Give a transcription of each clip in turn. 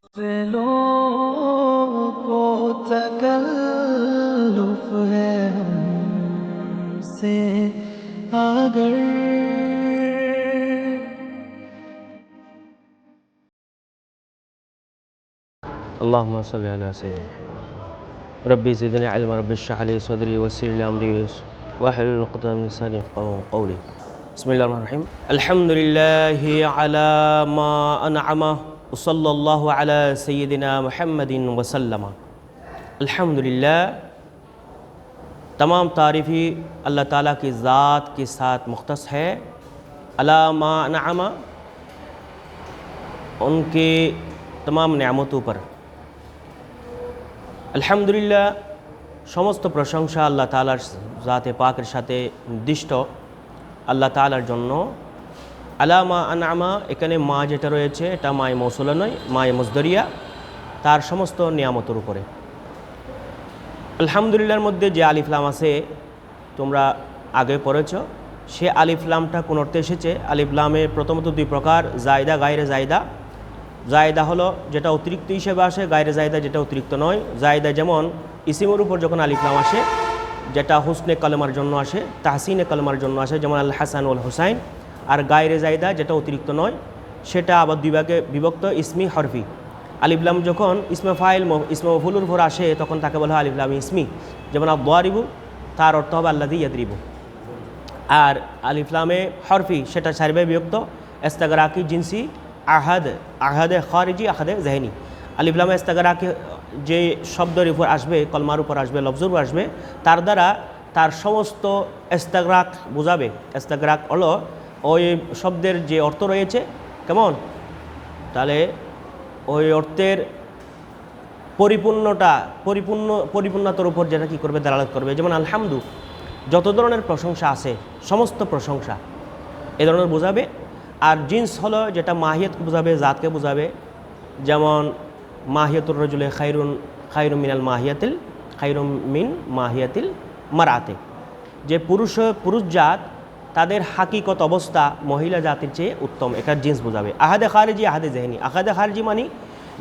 غافلوں کو تکلف ہے ہم سے اگر اللهم صل على سيدنا ربي زدني علما ربي اشرح لي صدري ويسر لي أمري واحلل عقدة من لساني يفقهوا قولي. بسم الله الرحمن الرحيم. الحمد لله على ما انعمه صلی اللہ علیہ سیدنا محمد وسلم. الحمد تمام تعریفی اللہ تعالیٰ کی ذات کے ساتھ مختص ہے. علامہ نعمہ ان کے تمام نعمتوں پر. আলহামদুলিল্লাহ সমস্ত প্রশংসা আল্লাহ তালার জাতে পাকের সাথে নির্দিষ্ট اللہ তালার জন্য আলামা আনামা এখানে মা যেটা রয়েছে, এটা মায় মৌসুলা নয়, মায় মজদরিয়া, তার সমস্ত নিয়ামতের উপরে। আলহামদুলিল্লাহর মধ্যে যে আলিফলাম আছে, তোমরা আগে পড়েছ, সে আলিফলামটা কোন অর্থে এসেছে? আলিফলামে প্রথমত দুই প্রকার, জায়দা, গায়রে জায়দা। জায়দা হলো যেটা অতিরিক্ত হিসেবে আসে, গায়রে জায়দা যেটা অতিরিক্ত নয়। জায়দা যেমন ইসিমের উপর যখন আলিফলাম আসে, যেটা হুসনে কলমার জন্য আসে, তাহসিনে কলমার জন্য আসে, যেমন আল হাসান উল হুসাইন। আর গায়রে জায়দা যেটা অতিরিক্ত নয়, সেটা আবার দুই ভাগে বিভক্ত, ইসমি, হরফি। আলিফলাম যখন ইসমে ফাইল ইসমে মফুলুর উপর আসে, তখন তাকে বলা হয় আলিফলাম ইসমি। যেমন আব্বারিবু তার অর্থ হবে আল্লাদি ইয়াদরিবু। আর আলিফলামে হরফি, সেটা সারিবে বিভক্ত, এস্তাগরাকি জিন্সি, আহাদ, আহাদে খারিজি, আহাদে জেহেনি আলিফলামে এস্তাগরাকি, যে শব্দের উপর আসবে, কলমার উপর আসবে, লফজুর উপর আসবে, তার দ্বারা তার সমস্ত এস্তাগরাক বোঝাবে। এস্তাগরাক হলো ওই শব্দের যে অর্থ রয়েছে, কেমন? তাহলে ওই অর্থের পরিপূর্ণটা, পরিপূর্ণ, পরিপূর্ণতার উপর যেটা কী করবে দালালত করবে। যেমন আলহামদু, যত ধরনের প্রশংসা আছে, সমস্ত প্রশংসা, এ ধরনের বোঝাবে। আর জিন্স হলো যেটা মাহিয়ত বোঝাবে, জাতকে বোঝাবে। যেমন, মাহিয়তুর রজুলে খাইরুন খাইরুম মিনাল মাহিয়াতিল, খাইরুম মিন মাহিয়াতিল মারাতে। যে পুরুষ পুরুষ জাত তাদের হাকিকত অবস্থা মহিলা জাতির চেয়ে উত্তম। এটার জিন্স বোঝাবে। আহাদে খারেজি, আহাদে জেহেনি। আহাদে খারেজি মানি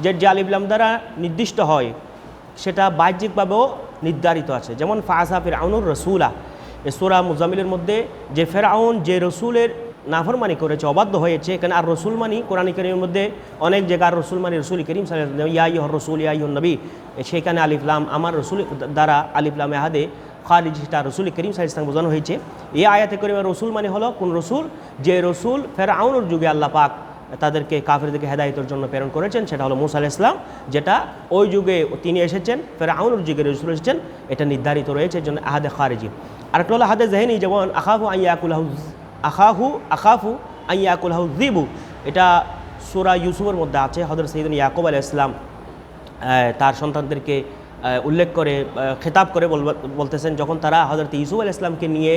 যে জালিবলাম দ্বারা নির্দিষ্ট হয়, সেটা বাহ্যিকভাবেও নির্ধারিত আছে। যেমন ফাসা ফেরাউনুর রসুলা। এ সুরা মুজামিলের মধ্যে যে ফেরাউন যে রসুলের নাফরমানি করেছে, অবাধ্য হয়েছে, এখানে আর রসুলমানি কোরআন করিমের মধ্যে অনেক জায়গার রসুলমানি রসুল করিম ইয়াই হর রসুল ইয়াই নবী। সেখানে আলিফলাম আমার রসুল দ্বারা আলিফলাম আহাদে খারিজ সেটা রসুল করিম সাহা ইসলাম বোঝানো হয়েছে। এই আয়াতে করিমের রসুল মানে হলো কোন রসুল যে রসুল ফের আউনুর যুগে আল্লাহ পাক তাদেরকে কাফেরদেরকে হেদায়তের জন্য প্রেরণ করেছেন, সেটা হলো মুসা ইসলাম যেটা ওই যুগে তিনি এসেছেন ফের আউনুর যুগে রসুল এসেছেন, এটা নির্ধারিত রয়েছে জন্য আহাদে খারেজি। আর একটা হলো আহাদে জাহেনি, যেমন আখাহু আইয়াকুলাহু আখাহু, আখাফু আইয়াকুলাহু জিবু, এটা সুরা ইউসুফের মধ্যে আছে হজরত সঈদুল ইয়াকুব আলাহ ইসলাম তার সন্তানদেরকে উল্লেখ করে খেতাব করে বলতেছেন, যখন তারা হজরত ইসুফ আল ইসলামকে নিয়ে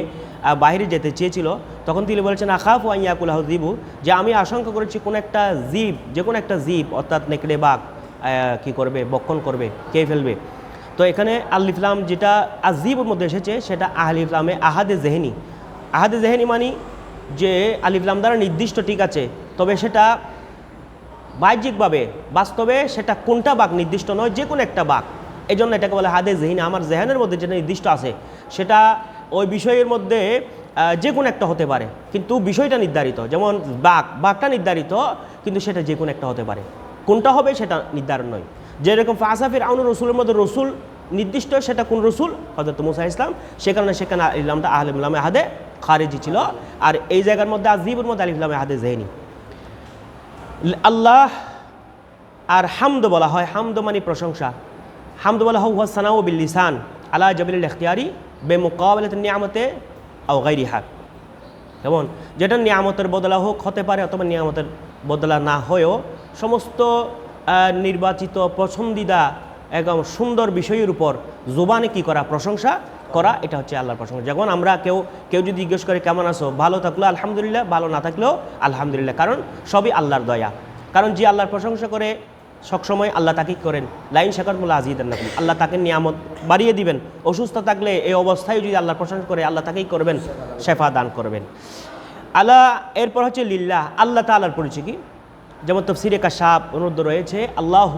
বাইরে যেতে চেয়েছিল, তখন তিনি বলেছেন, আখাফ আইয়াকুল দিবু যে আমি আশঙ্কা করেছি কোনো একটা জীব যে কোনো একটা জীব, অর্থাৎ নেকড়ে, বাঘ কি করবে, বক্ষণ করবে কে ফেলবে। তো এখানে আলিফলাম যেটা আজিবুর মধ্যে এসেছে, সেটা আহলিফলামে আহাদে জেহেনি। আহাদে জেহেনি মানি যে আলিফলাম দ্বারা নির্দিষ্ট ঠিক আছে, তবে সেটা বাহ্যিকভাবে বাস্তবে সেটা কোনটা বাঘ নির্দিষ্ট নয় যে কোনো একটা বাঘ। এই জন্য এটাকে বলে হাদে জেহিন। আমার জেহানের মধ্যে যেটা নির্দিষ্ট আছে, সেটা ওই বিষয়ের মধ্যে যে কোনো একটা হতে পারে। কিন্তু বিষয়টা নির্ধারিত, যেমন বাঘ, বাঘটা নির্ধারিত, কিন্তু সেটা যে কোনো একটা হতে পারে। কোনটা হবে সেটা নির্ধারণ নয়। যেরকম ফাসাফির আউন রসুলের মধ্যে রসুল নির্দিষ্ট, সেটা কোন রসুল? হজরত মুসা ইসলাম। সে কারণে সেখানে ইসলামটা আহলিমুল্লামে হাদে খারেজি ছিল। আর এই জায়গার মধ্যে আজিবুর মধ্যে আলিফলামে হাদে জেহেনি। আল্লাহ আর হামদ বলা হয়। হামদ মানে প্রশংসা। হামদ বলা হুয়া সানাউ বিল লিসান আলা জবিল ইখতিয়ারি বে মোকাবলত নিয়ামতে আও গাইরিহা। কেমন? যেটা নিয়ামতের বদলা হোক, হতে পারে অথবা নিয়ামতের বদলা না হয়েও, সমস্ত নির্বাচিত পছন্দিদা একদম সুন্দর বিষয়ের উপর জোবানে কি করা, প্রশংসা করা, এটা হচ্ছে আল্লাহর প্রশংসা। যখন আমরা কেউ কেউ যদি জিজ্ঞেস করে, কেমন আছো? ভালো থাকলেও আলহামদুলিল্লাহ। ভালো না থাকলেও, আলহামদুলিল্লাহ। কারণ সবই আল্লাহর দয়া। কারণ যে আল্লাহর প্রশংসা করে সবসময় আল্লাহ তাকে করেন? লাইন শেখারমুল্লা আজিদের নাকি আল্লাহ তাকে। নিয়ামত বাড়িয়ে দিবেন। অসুস্থ থাকলে এই অবস্থায় যদি আল্লাহর প্রশংসা করে, আল্লাহ তাকেই করবেন, শেফা দান করবেন। আল্লাহ, এরপর হচ্ছে লিল্লাহ। আল্লাহ তালার পরিচয় কি? যেমন তফসিরে কাশাব অনুরোধ রয়েছে, আল্লাহ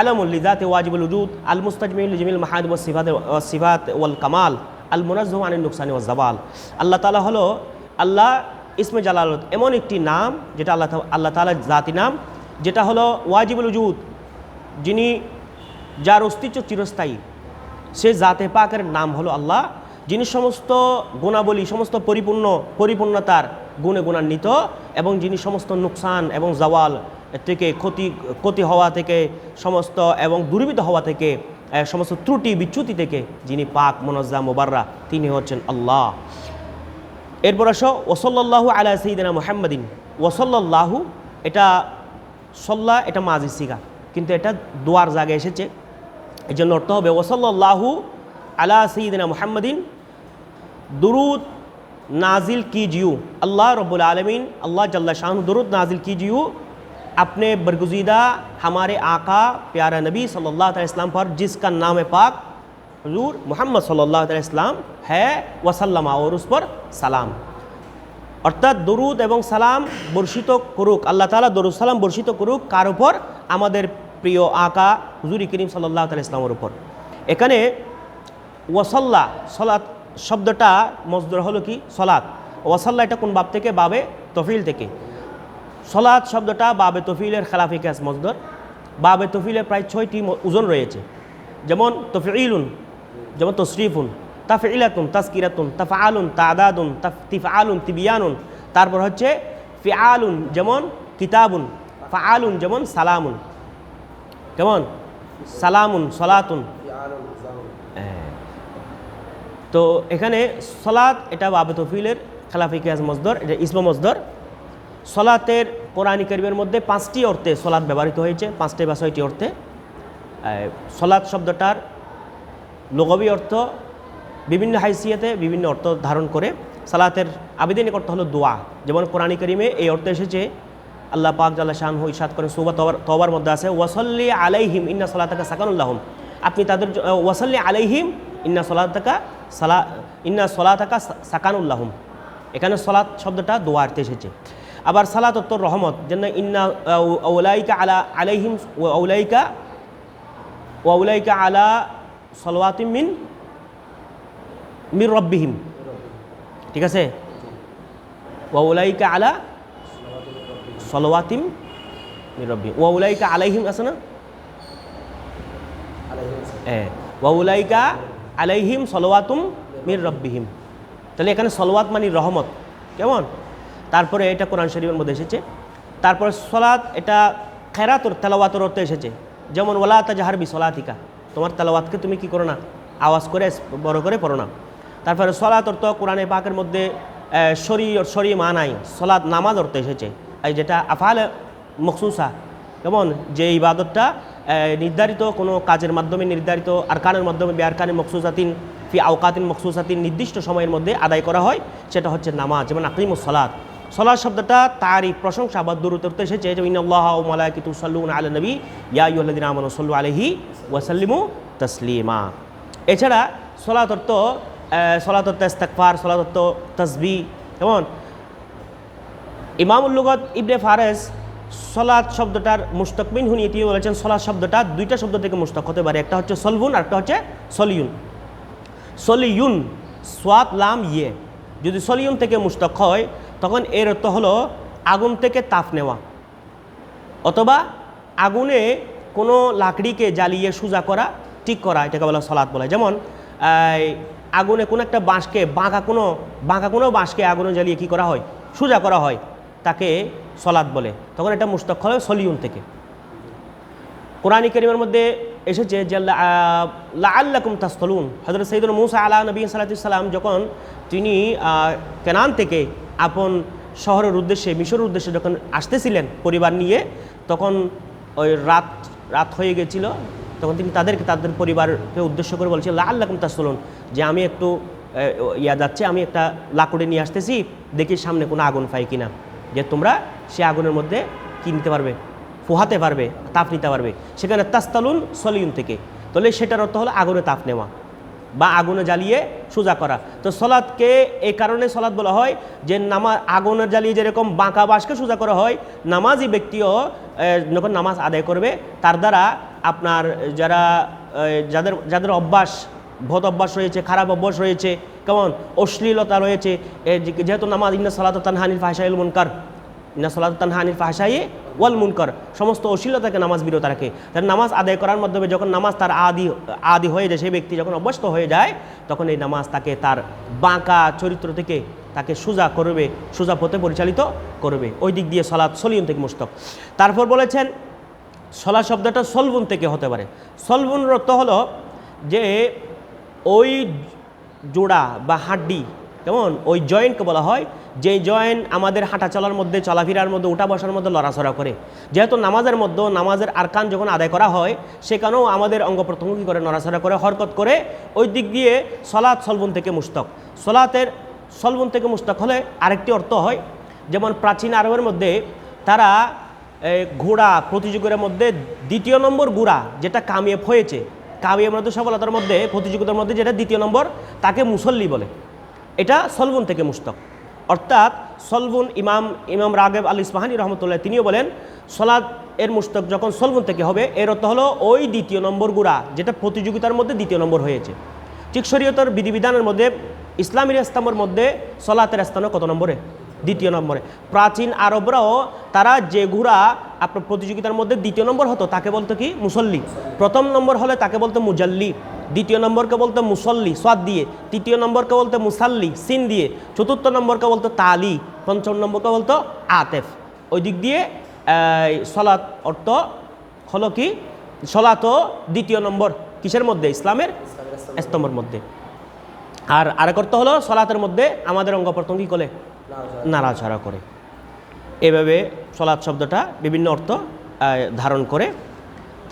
আলমুল্লিদাতে ওয়াজিবুল উজুদ আল মুস্তাজমিল জমিল মাহাদ ওয়া সিফাত সিফাত ওয়াল কামাল আল মুনাজ্জম আনিল নুকসানি ওয়া জাবাল। আল্লাহ তাআলা হলো আল্লাহ ইসমে জালালত এমন একটি নাম, যেটা আল্লাহ আল্লাহ তাআলার জাতি নাম যেটা হলো ওয়াজিবুল উজুদ, যিনি যার অস্তিত্ব চিরস্থায়ী, সে জাতে পাকের নাম হলো আল্লাহ, যিনি সমস্ত গুণাবলী, সমস্ত পরিপূর্ণ, পরিপূর্ণতার গুণে গুণান্বিত এবং যিনি সমস্ত নুকসান এবং জওয়াল থেকে ক্ষতি ক্ষতি হওয়া থেকে সমস্ত এবং দুর্বিত হওয়া থেকে সমস্ত ত্রুটি, বিচ্যুতি থেকে যিনি পাক, মোনাজ্জা, মোবাররা, তিনি হচ্ছেন আল্লাহ। এরপর আসো ওসল্লাহু আলা সঈদিনা মোহাম্মদিন। ওসল্লাহু এটা সল্লাহ এটা মাজি সিগা কিন্তু এটা দোয়ার জায়গায় এসেছে এই জন্য অর্থ হবে ওসল্লাহু আলা সঈদিনা মোহাম্মদিন दुरूद नाजिल कीजियो अल्लाह रब्बुल आलमीन अल्लाह जल्ला शाह दुरूद नाजिल कीजियो अपने बरगुजीदा हमारे आका प्यारा नबी सल्लल्लाहु अलैहि वसल्लम पर जिसका नाम पाक हजूर मोहम्मद सल्लल्लाहु अलैहि वसल्लम है वसल्लमा और उस पर सलाम অর্থাৎ দরুদ এবং সালাম বর্ষিত করুক, আল্লাহ তালা দরুদ সালাম বর্ষিত করুক কার উপর? আমাদের প্রিয় আকা হুজুরি করিম সাল্লাহ তাল ইসলামের উপর। এখানে ওয়াসাল্লা সলাৎ শব্দটা মজদুর হলো কি? সলাৎ ওয়াসাল্লা এটা কোন বাব থেকে? বাবে তফিল থেকে। সলাৎ শব্দটা বাবে তফিলের খেলাফি ক্যাস মজদর। বাবে তফিলের প্রায় ছয়টি ওজন রয়েছে। যেমন তফিলুন যেমন তশরিফুন। তাফিলাতুন, তাস্কিরাতুন তাফা তাফআলুন, তাদাদুন তিফআলুন তিবিয়ানুন। তারপর হচ্ছে ফিআলুন যেমন কিতাবুন, ফাআলুন যেমন সালামুন। কেমন? সালামুন, সলাতুন। হ্যাঁ। তো এখানে সলাত এটা বাবে তফিলের খেলাফি কিয়াস মজদর, এটা ইসমা মজদর। সলাতের কোরআন করিমের মধ্যে পাঁচটি অর্থে সলাৎ ব্যবহৃত হয়েছে, পাঁচটি বা ছয়টি অর্থে। সলাৎ শব্দটার লগবী অর্থ বিভিন্ন হাইসিয়াতে বিভিন্ন অর্থ ধারণ করে সালাতের আবেদনিক অর্থ হলো দোয়া। যেমন কোরআন করিমে এই অর্থ এসেছে, আল্লাহ পাক জাল্লা শাহ ইসাদ করেন, সুবা তবার মধ্যে আছে, ওয়াসল্লি আলাইহিম ইন্না সলাতাকা সাকানুল্লাহম আপনি তাদের ওয়াসল্লি আলাইহিম ইন্না সলাতাকা সালা, ইন্না সলাতাকা সাকানুল্লাহম এখানে সলাৎ শব্দটা দোয়ারতে এসেছে। আবার সালাত অর্থ রহমত, যেন ইন্না ওলাইকা আলা আলাইহিম ওলাইকা ওলাইকা আলা সলওয়াতিম মিন মির রব্বিহিম। ঠিক আছে? ওয়াউলাইকা আলা সলওয়াতিম মির রব্বিহিম। ওয়াউলাইকা আলাইহিম আছে না? হ্যাঁ ওয়াউলাইকা আলাইহিম সলওয়াতুম মির রব্বিহিম। তাহলে এখানে সলোয়াত মানে রহমত। কেমন? তারপরে এটা কোরআন শরীফের মধ্যে এসেছে। তারপরে সলাৎ এটা খেরাতর, তেলাওয়াতর অর্থ এসেছে। যেমন ওলা তাজাহারবি সলাতিকা। তোমার তেলাওয়াতকে তুমি কি করো না? আওয়াজ করে, বড় করে পড়ো না। তারপরে সলাৎ অর্থ কোরআনে পাকের মধ্যে শরী শরী মানাই সলাৎ নামাজ অর্থ এসেছে। এই যেটা আফাল মকসুসা কেমন? যে ইবাদতটা আহ, নির্ধারিত কোনো কাজের মাধ্যমে নির্ধারিত আরকানের মাধ্যমে বেআরকানের মকসুসাতিন ফি আওকাতিন মকসুসাতিন নির্দিষ্ট সময়ের মধ্যে আদায় করা হয় সেটা হচ্ছে নামাজ যেমন আকিমুস সলাদ সলাদ শব্দটা তারই প্রশংসা বা দূরত্ব এসেছে যে ইন্নাল্লাহ ও মালাইকিতু সাল্লুন আলা নবী ইয়া আইয়ুহাল্লাযিনা আমানু সাল্লু আলাইহি ওয়া সাল্লিমু তাসলিমা। এছাড়া সলাত অর্থ আহ, সলাত অর্থ ইস্তেগফার সলাত অর্থ তাসবিহ কেমন ইমামুল্লুগত ইবনে ফারেজ সলাদ শব্দটার মুস্তকমিন হুনি তিনি বলেছেন সলাদ শব্দটা দুইটা শব্দ থেকে মুস্তক হতে পারে একটা হচ্ছে সলভুন আর একটা হচ্ছে সলিউন। সলিউন সোয়াত লাম ইয়ে। যদি সলিউন থেকে মুস্তক হয় তখন এর অর্থ হলো আগুন থেকে তাপ নেওয়া। অথবা আগুনে কোনো লাকড়িকে জ্বালিয়ে সোজা করা ঠিক করা এটাকে বলা সলাদ বলে। যেমন আগুনে কোনো একটা বাঁশকে, বাঁকা কোনো বাঁকা কোনো বাঁশকে আগুনে জ্বালিয়ে কী করা হয়? সোজা করা হয় তাকে সলাদ বলে। তখন এটা মুস্তক হয় সলিউন থেকে। কোরআনী করিমের মধ্যে এসেছে যে, লা আল্লাকুম তাস্তলুন। হজরত সৈদুল মুসা আলা নবী সালাতাম যখন তিনি কেনান থেকে আপন শহরের উদ্দেশ্যে, মিশরের উদ্দেশ্যে যখন আসতেছিলেন পরিবার নিয়ে, তখন ওই রাত রাত হয়ে গেছিল। তখন তিনি তাদেরকে তাদের পরিবারকে উদ্দেশ্য করে বলছে লা আল্লাকুম তাস্তলুন যে আমি একটু ইয়া যাচ্ছে, আমি একটা লাকুড়ে নিয়ে আসতেছি, দেখি সামনে কোনো আগুন পাই কিনা। যে তোমরা সে আগুনের মধ্যে কিনতে পারবে? পোহাতে পারবে, তাপ নিতে পারবে। সেখানে তাস্তালুন সলিউন থেকে। তাহলে সেটার অর্থ হলো আগুনে তাপ নেওয়া বা আগুনে জ্বালিয়ে সোজা করা। তো সলাদকে এই কারণে সলাদ বলা হয় যে নামা, আগুনে জ্বালিয়ে যেরকম বাঁকা বাসকে সোজা করা হয়, নামাজি ব্যক্তিও যখন নামাজ আদায় করবে, তার দ্বারা আপনার যারা যাদের যাদের অভ্যাস ভদ অভ্যাস রয়েছে, খারাপ অভ্যাস রয়েছে, কেমন? অশ্লীলতা রয়েছে যেহেতু নামাজ, ইন্না সালাত তানহানিল ফাহসাইল মুনকার। ইন্না সালাত তানহানিল ফাহসাই ওয়াল মুনকার। সমস্ত অশ্লীলতাকে নামাজ বিরত রাখে। তার নামাজ আদায় করার মাধ্যমে যখন নামাজ তার আদি আদি হয়ে যায়, সেই ব্যক্তি যখন অভ্যস্ত হয়ে যায়, তখন এই নামাজ তাকে তার বাঁকা চরিত্র থেকে তাকে সোজা করবে, সোজা পথে পরিচালিত করবে। ওই দিক দিয়ে সলাৎ সলিয়ন থেকে মুস্তক। তারপর বলেছেন সলা শব্দটা সলবুন থেকে হতে পারে। সলবুন অর্থ হলো যে ওই জোড়া বা হাড্ডি, কেমন? ওই জয়েন্টকে বলা হয়, যে জয়েন্ট আমাদের হাঁটা চলার মধ্যে, চলাফেরার মধ্যে, উঠা বসার মধ্যে লড়াচড়া করে। যেহেতু নামাজের মধ্যে নামাজের আরকান যখন আদায় করা হয়, সেখানেও আমাদের অঙ্গ প্রত্যঙ্গ কী করে নড়াচড়া করে, হরকত করে ওই দিক দিয়ে সলাৎ সলবুন থেকে মুস্তক। সলাতের সলবুন থেকে মুস্তক হলে আরেকটি অর্থ হয়, যেমন প্রাচীন আরবের মধ্যে তারা ঘোড়া প্রতিযোগিতার মধ্যে দ্বিতীয় নম্বর ঘোড়া যেটা কামিয়াব হয়েছে, কামিয়াব মধ্যে সফলতার মধ্যে, প্রতিযোগিতার মধ্যে যেটা দ্বিতীয় নম্বর, তাকে মুসল্লি বলে। এটা সলবুন থেকে মুস্তক। অর্থাৎ সলবুন ইমাম ইমাম রাগেব আল ইসমাহানি রহমতুল্লাহ তিনিও বলেন, সলাদ এর মুস্তক যখন সলবুন থেকে হবে, এর অর্থ হলো ওই দ্বিতীয় নম্বর গুড়া যেটা প্রতিযোগিতার মধ্যে দ্বিতীয় নম্বর হয়েছে। ঠিক শরীয়তের বিধিবিধানের মধ্যে ইসলামীর ইস্তামের মধ্যে সলাতের স্থানও কত নম্বরে? দ্বিতীয় নম্বরে। প্রাচীন আরবরাও তারা যে ঘোড়া আপনার প্রতিযোগিতার মধ্যে দ্বিতীয় নম্বর হতো, তাকে বলতো কি? মুসল্লি। প্রথম নম্বর হলে তাকে বলতো মুজাল্লি। দ্বিতীয় নম্বরকে বলতো মুসল্লি সাদ দিয়ে। তৃতীয় নম্বরকে বলতো মুসাল্লি, সিন দিয়ে। চতুর্থ নম্বরকে বলতো তালি। পঞ্চম নম্বরকে বলতো আতেফ। ওই দিক দিয়ে সলাৎ অর্থ হলো কি? সলাতও দ্বিতীয় নম্বর কিসের মধ্যে? ইসলামের স্তম্ভের মধ্যে। আর আরেক অর্থ হলো সলাতের মধ্যে আমাদের অঙ্গ প্রত্যঙ্গ কী করে নাড়াচাড়া করে। এভাবে সলাৎ শব্দটা বিভিন্ন অর্থ ধারণ করে।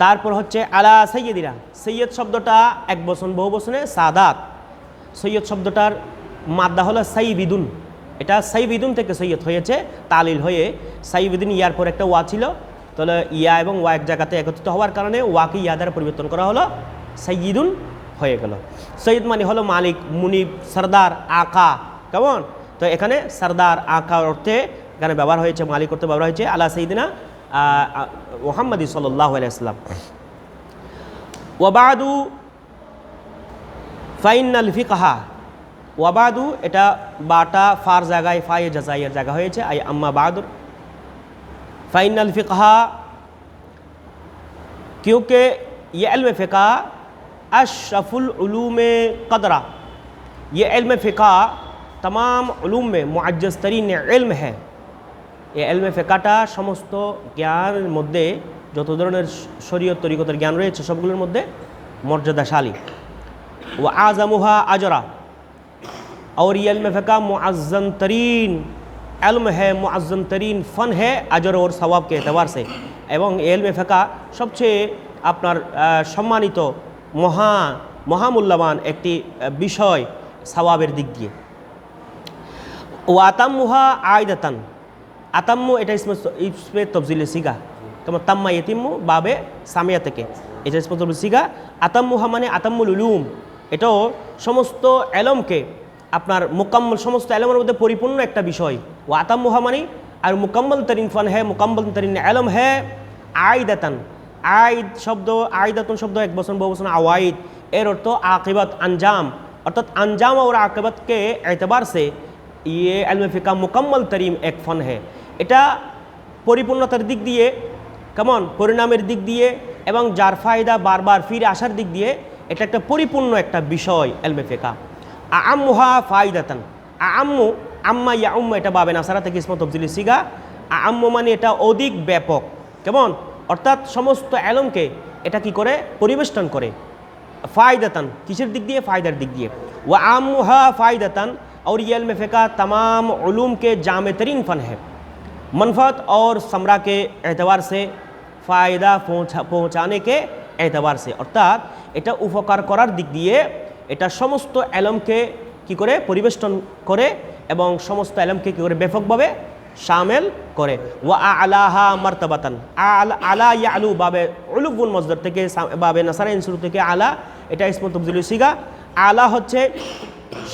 তারপর হচ্ছে, আলা সৈয়দিরা সৈয়দ শব্দটা এক বচন, বহু বচনে সাদাত। সৈয়দ শব্দটার মাদ্দা হলো সাইবিদুন এটা সাইবিদুন থেকে সৈয়দ হয়েছে, তালিল হয়ে সাইবিদুন ইয়ার পর একটা ওয়া ছিল। তাহলে ইয়া এবং ওয়া এক জায়গাতে একত্রিত হওয়ার কারণে ওয়াকে ইয়া দ্বারা পরিবর্তন করা হলো সাইয়িদুন হয়ে গেল। সৈয়দ মানে হলো মালিক, মুনিব, সর্দার, আকা। কেমন? তো এখানে সর্দার আকা অর্থে এখানে ব্যবহার হয়েছে মালিক অর্থে ব্যবহার হয়েছে আলা সঈদিনা মোহাম্মদী সাল্লাহ আলাইসলাম ওয়াবাদু ফাইনাল ফিকাহা ওয়াবাদু এটা বাটা ফার জায়গায় ফায়ে জাজাইয়ের জায়গা হয়েছে আই আম্মা বাহাদুর ফাইনাল ফিকাহা क्योंकि ये इल्म फ़िका अशरफुल उलूम कदरा ये इल्म फ़िका तमाम उलूम में मुआज़ तरीन इल्म है এই এলমে ফেকাটা সমস্ত জ্ঞানের মধ্যে যত ধরনের শরীয়ত তরিকতের জ্ঞান রয়েছে সবগুলোর মধ্যে মর্যাদাশালী ও আজমুহা আজরা और ये इल्म फ़िका मुआज़न तरीन इल्म है मुआज़न तरीन फ़न है अजर और सवाब के एतबार से এবং এই এলমে ফেকা সবচেয়ে আপনার আহ, সম্মানিত মহা মহামূল্যবান একটি আহ, বিষয় সওয়াবের দিক দিয়ে ও আতাম্মুহা আয়দাতান আতাম্মু এটা ইসমে ইসমে তফজিলে সিগা তোমার তাম্মা ইতিম্মু বাবে সামিয়া থেকে এটা ইসমে তফজিল সিগা আতাম্মুহা মানে আতাম্মুল উলুম এটাও সমস্ত এলমকে, আপনার মোকাম্মল, সমস্ত এলমের মধ্যে পরিপূর্ণ একটা বিষয়। ও আতাম্মুহা মানে আর মুকাম্মল তরিন ফান হ্যাঁ মুকাম্মল তরিন এলম হ্যাঁ আয়দাতান আয়দ শব্দ আয়দাতুন শব্দ, এক বছর বহু বছর আওয়াইদ। এর অর্থ আকিবাত আঞ্জাম অর্থাৎ আঞ্জাম ওর আকিবাতকে এতবার সে ये इल्म फ़िका मुकम्मल तरीम एक फ़न है এটা পরিপূর্ণতার দিক দিয়ে কেমন পরিণামের দিক দিয়ে এবং যার ফায়দা বারবার ফিরে আসার দিক দিয়ে এটা একটা পরিপূর্ণ একটা বিষয় এলমে ফেকা আম্মুহা ফায়দাতান আম্মু আম্মা ইয়া উম্মা এটা বাবে নাসারা থেকে ইসমত তফজিলি সিগা আম্মু মানে এটা অধিক ব্যাপক কেমন অর্থাৎ সমস্ত এলমকে এটা কি করে পরিবেষ্টন করে फ़ायदतन किसर दिख दिए फ़ायदर दिख दिए व आमुहा फ़ायदतन और ये इल्म फ़िका तमाम उलूम के जाम तरीन फ़न है मनफत और समरा के एतबार से फ़ायदा पहुँचा पहुँचाने के एतबार से অর্থাৎ এটা উপকার করার দিক দিয়ে এটা সমস্ত এলমকে কি করে পরিবেষ্টন করে এবং সমস্ত এলমকে কি করে ব্যাপকভাবে শামেল করে ওয়া আলাহা মার্তাবাতান আল আলা ইয়ালু বাবে উলুবুল মজদর থেকে সা- বাবে নাসারা ইনসুর থেকে আলা এটা ইসমত তবজিল সিগা আলা হচ্ছে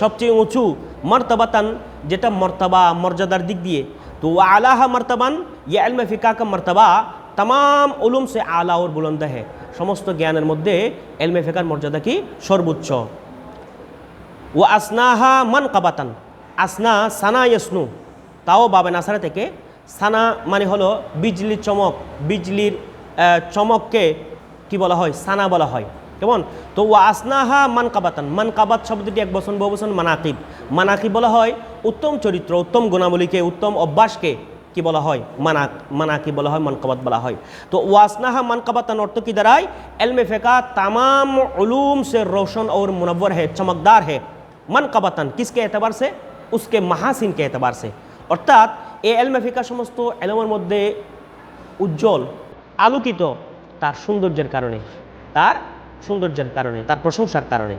সবচেয়ে উঁচু মর্তাবাতান, যেটা মর্তবা, মর্যাদার দিক দিয়ে। তো আলাহা মর্তবান, ইয়া এলমে ফিকা কা মর্তবা তাম উলুম সে আলা ওর বুলন্দ হে সমস্ত জ্ঞানের মধ্যে এলমে ফেকার মর্যাদা কি? সর্বোচ্চ। ও আসনাহা মান কাবাতান আসনা সানা ইয়সনু, তাও বাবে নাসারা থেকে। সানা মানে হলো বিজলির চমক, বিজলির চমককে কি বলা হয়? সানা বলা হয়। কেমন তো ও আসনাহা মান কাবাতান মান কাবাত শব্দটি এক বছর বহু বছর মানাকিব মানাকিব বলা হয় উত্তম চরিত্র উত্তম গুণাবলীকে উত্তম অভ্যাসকে কি বলা হয় মানাক মানাকি বলা হয় মানকাবাত বলা হয় তো ওয়াসনাহা মানকাবাতান অর্থ কি দাঁড়ায় এলমে ফেকা तमाम उलूम से रोशन और मुनवर है चमकदार है মানকাবাতান কিসকে এতবার সে উসকে মাহাসিনকে এতবার সে অর্থাৎ এই এলমে ফিকা সমস্ত এলমের মধ্যে উজ্জ্বল আলোকিত তার সৌন্দর্যের কারণে তার সৌন্দর্যের কারণে তার প্রশংসার কারণে।